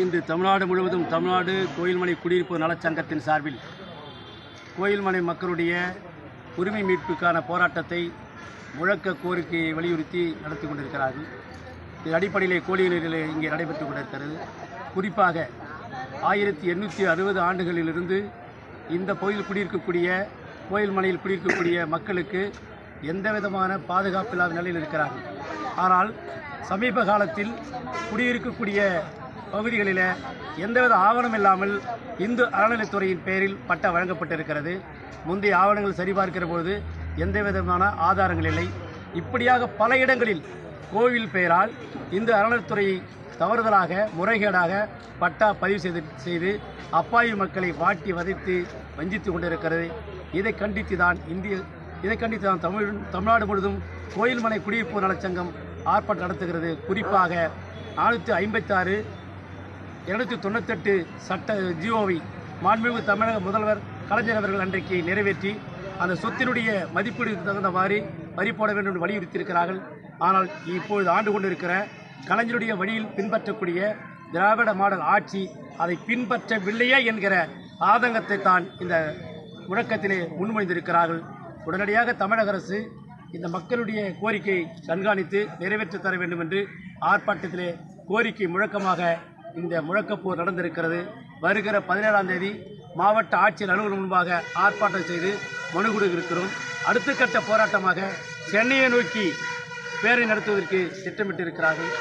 இன்று தமிழ்நாடு முழுவதும் தமிழ்நாடு கோயில்மனை குடியிருப்பு நலச்சங்கத்தின் சார்பில் கோயில்மனை மக்களுடைய உரிமை மீட்புக்கான போராட்டத்தை முழக்க கோரிக்கையை வலியுறுத்தி நடத்தி கொண்டிருக்கிறார்கள். இது அடிப்படையிலே கோழியிலே இங்கே நடைபெற்றுக் கொண்டிருக்கிறது. குறிப்பாக ஆயிரத்தி எண்ணூற்றி அறுபது ஆண்டுகளிலிருந்து இந்த பகுதியில் குடியிருக்கக்கூடிய கோயில்மனையில் குடியிருக்கக்கூடிய மக்களுக்கு எந்த விதமான பாதுகாப்பு இல்லாத நிலையில் இருக்கிறார்கள். ஆனால் சமீப காலத்தில் குடியிருக்கக்கூடிய பகுதிகளில் எந்தவித ஆவணம் இல்லாமல் இந்து அறநிலைத்துறையின் பெயரில் பட்டா வழங்கப்பட்டிருக்கிறது. முந்தைய ஆவணங்கள் சரிபார்க்கிற பொழுது எந்த விதமான ஆதாரங்கள் இல்லை. இப்படியாக பல இடங்களில் கோவில் பெயரால் இந்து அறநிலைத்துறையை தவறுதலாக முறைகேடாக பட்டா பதிவு செய்து செய்து அப்பாவி மக்களை வாட்டி வதைத்து வஞ்சித்து கொண்டிருக்கிறது. இதை கண்டித்து தான் இந்திய இதை கண்டித்து தான் தமிழ் தமிழ்நாடு முழுவதும் கோயில்மனை குடியிருப்பு நலச்சங்கம் ஆர்ப்பாட்டம் நடத்துகிறது. குறிப்பாக நானூற்றி ஐம்பத்தாறு இருநூத்தி தொண்ணூத்தெட்டு சட்ட ஜிஓவை மாண்புமிகு தமிழக முதல்வர் கலைஞர் அவர்கள் அன்றைக்கு நிறைவேற்றி அந்த சொத்தினுடைய மதிப்பீடு தகுந்தவாறு வரி போட வேண்டும் என்று வலியுறுத்தியிருக்கிறார்கள். ஆனால் இப்பொழுது ஆண்டு கொண்டிருக்கிற கலைஞருடைய வழியில் பின்பற்றக்கூடிய திராவிட மாடல் ஆட்சி அதை பின்பற்றவில்லையே என்கிற ஆதங்கத்தை தான் இந்த முழக்கத்திலே முன்மொழிந்திருக்கிறார்கள். உடனடியாக தமிழக அரசு இந்த மக்களுடைய கோரிக்கையை கண்காணித்து நிறைவேற்றி தர வேண்டும் என்று ஆர்ப்பாட்டத்திலே கோரிக்கை முழக்கமாக இந்த முழக்கப்போர் நடந்திருக்கிறது. வருகிற பதினேழாம் தேதி மாவட்ட ஆட்சியர் அலுவலகம் முன்பாக ஆர்ப்பாட்டம் செய்து மனு கொடுக்க இருக்கிறோம் அடுத்த கட்ட போராட்டமாக சென்னையை நோக்கி பேரணி நடத்துவதற்கு திட்டமிட்டிருக்கிறார்கள்.